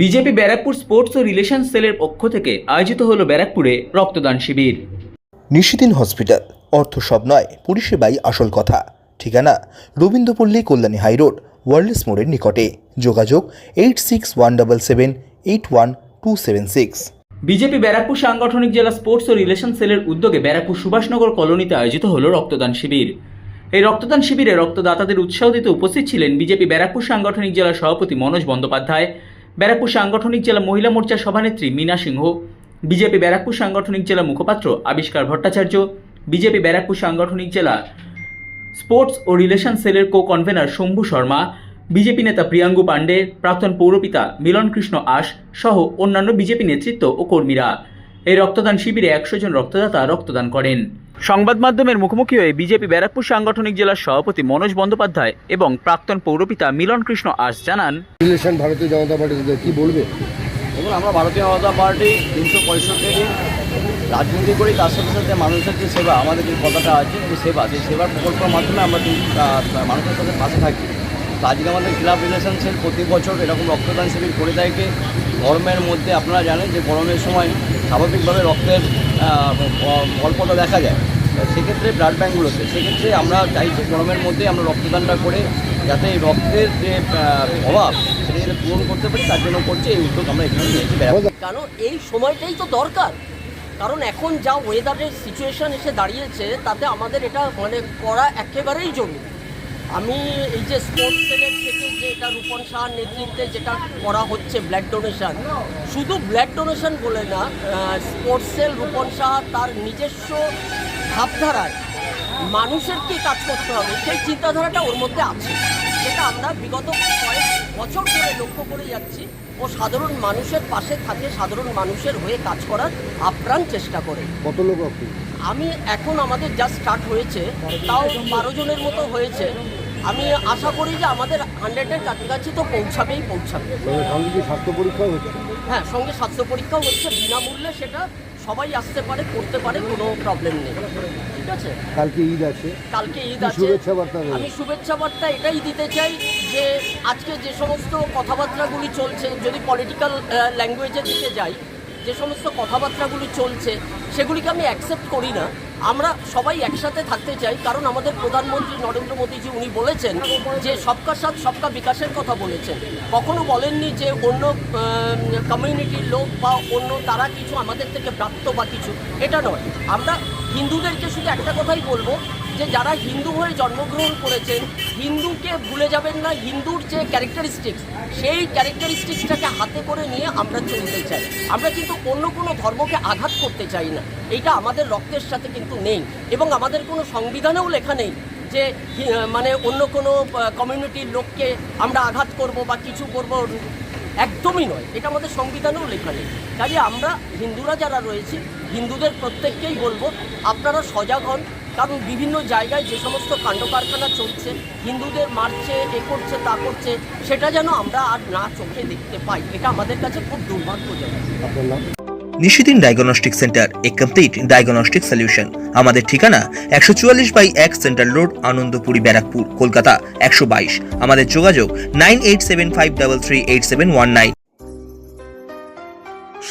BJP Barrackpore sports ও relation সেলের পক্ষ থেকে আয়োজিত হলো ব্যারাকপুরে রক্তদান শিবির। নিশিদিন হসপিটাল অর্থ সব নয় পরিষেবাই আসল কথা। ঠিকানা রবীন্দ্রপল্লী কল্যাণী হাইরোড ওয়ার্ল্ডস মোড়ের নিকটে। যোগাযোগ eight six one double seven eight one two seven six. BJP Barrackpore সাংগঠনিক জেলা স্পোর্টস ও রিলেশন সেলের উদ্যোগে ব্যারাকপুর সুভাষনগর কলোনিতে আয়োজিত হলো রক্তদান শিবির। এই রক্তদান শিবিরে রক্তদাতাদের উৎসাহ দিতে উপস্থিত ছিলেন বিজেপি ব্যারাকপুর সাংগঠনিক জেলা সভাপতি মনোজ বন্দ্যোপাধ্যায় ব্যারাকপুর সাংগঠনিক জেলা মহিলা মোর্চার সভানেত্রী মীনা সিংহ, বিজেপি ব্যারাকপুর সাংগঠনিক জেলা মুখপাত্র আবিষ্কার ভট্টাচার্য, বিজেপি ব্যারাকপুর সাংগঠনিক জেলা স্পোর্টস ও রিলেশন সেলের co convener Shambhu Sharma, BJP নেতা প্রিয়াঙ্গু পাণ্ডে, প্রাক্তন পৌরপিতা মিলন কৃষ্ণ আশ সহ অন্যান্য বিজেপি নেতৃত্ব ও কর্মীরা। এই রক্তদান শিবিরে একশো জন রক্তদাতা রক্তদান করেন। সংবাদ মাধ্যমের মুখোমুখি হয়ে বিজেপি ব্যারাকপুর সাংগঠনিক জেলার সভাপতি মনোজ বন্দ্যোপাধ্যায় এবং প্রাক্তন পৌরপিতা মিলন কৃষ্ণ আশ জানান ভারতীয় জনতা পার্টিতে কি বলবে? দেখুন আমরা ভারতীয় জনতা পার্টি তিনশো পঁয়ষট্টি দিন রাজনীতি করি তার সাথে সাথে মানুষের যে সেবা আমাদের যে কথাটা আছে যে সেবা সেই সেবার প্রকল্পের মাধ্যমে আমরা মানুষের সাথে পাশে থাকি। তো আজকে আমাদের ক্লাব রিলেশনসের প্রতি বছর এরকম রক্তদান শিবির করে থাকে। গরমের মধ্যে আপনারা জানেন যে গরমের সময় স্বাভাবিকভাবে রক্তের অল্পতা দেখা যায়। সেক্ষেত্রে ব্লাড ব্যাঙ্কগুলোতে সেক্ষেত্রে আমরা চাইছি গরমের মধ্যে আমরা রক্তদানটা করে যাতে এই রক্তের যে অভাব সেটা যাতে পূরণ করতে পারি, তার জন্য করছি এই উদ্যোগ আমরা এখানে নিয়েছি কারণ এই সময়টাই তো দরকার। কারণ এখন যা ওয়েদারের সিচুয়েশান এসে দাঁড়িয়েছে, তাতে আমাদের এটা মানে করা একেবারেই জরুরি। আমি এই যে স্পোর্টস সেলের থেকে যে এটা রূপন সাহার নেতৃত্বে যেটা করা হচ্ছে ব্লাড ডোনেশন শুধু ব্লাড ডোনেশন বলে না স্পোর্টস সেল রূপন সাহা তার নিজস্ব ভাবধারায় মানুষের কি কাজ করতে হবে? সেই চিন্তাধারাটা ওর মধ্যে আছে। যেটা আমরা বিগত কয়েক বছর ধরে লক্ষ্য করে যাচ্ছি ও সাধারণ মানুষের পাশে থাকে সাধারণ মানুষের হয়ে কাজ করার আপ্রাণ চেষ্টা করে। কত লোক আমি এখন আমাদের যা স্টার্ট হয়েছে তাও বারো জনের মতো হয়েছে। আমি আশা করি যে আমাদের হান্ড্রেডের কাছাকাছি তো পৌঁছাবেই পৌঁছাবে। সঙ্গে কি স্বাস্থ্য পরীক্ষাও হচ্ছে? হ্যাঁ সঙ্গে স্বাস্থ্য পরীক্ষাও হচ্ছে বিনামূল্যে সেটা সবাই আসতে পারে করতে পারে কোনো প্রবলেম নেই। ঠিক আছে? কালকে ঈদ আছে। কালকে ঈদ আছে। শুভেচ্ছা বার্তা আমি শুভেচ্ছা বার্তা এটাই দিতে চাই যে আজকে যে সমস্ত কথাবার্তাগুলি চলছে যদি পলিটিক্যাল ল্যাঙ্গুয়েজের দিকে যাই যে সমস্ত কথাবার্তাগুলি চলছে, সেগুলিকে আমি অ্যাকসেপ্ট করি না। আমরা সবাই একসাথে থাকতে চাই, কারণ আমাদের প্রধানমন্ত্রী নরেন্দ্র মোদীজি উনি বলেছেন যে সবকা সাথ, সবকা বিকাশের কথা বলেছেন। কখনো বলেননি যে অন্য কমিউনিটির লোক বা অন্য তারা কিছু আমাদের থেকে প্রাপ্ত বা কিছু। এটা নয়। আমরা হিন্দুদেরকে শুধু একটা কথাই বলব যে যারা হিন্দু হয়ে জন্মগ্রহণ করেছেন, হিন্দুকে ভুলে যাবেন না, হিন্দুর যে ক্যারেক্টারিস্টিক্স সেই ক্যারেক্টারিস্টিক্সটাকে হাতে করে নিয়ে আমরা চলতে চাই। আমরা কিন্তু অন্য কোনো ধর্মকে আঘাত করতে চাই না। এটা আমাদের রক্তের সাথে কিন্তু নেই এবং আমাদের কোনো সংবিধানেও লেখা নেই যে মানে অন্য কোনো কমিউনিটির লোককে আমরা আঘাত করব বা কিছু করব, একদমই নয়। এটা আমাদের সংবিধানেও লেখা নেই। কাজে আমরা হিন্দুরা যারা রয়েছি, হিন্দুদের প্রত্যেককেই বলব, আপনারা সজাগ হন কারণ বিভিন্ন জায়গায় যে সমস্ত কাণ্ড কারখানা চলছে হিন্দুদের মারছে এ করছে তা করছে সেটা যেন আমরা আর না চোখে দেখতে পাই এটা আমাদের কাছে খুব দুর্ভাগ্যজনক। Nishidin diagnostic centre a complete diagnostic solution আমাদের ঠিকানা একশো চুয়াল্লিশ বাই এক সেন্ট্রাল রোড আনন্দপুরি ব্যারাকপুর কলকাতা একশো বাইশ। আমাদের যোগাযোগ nine eight seven five double three eight seven one nine.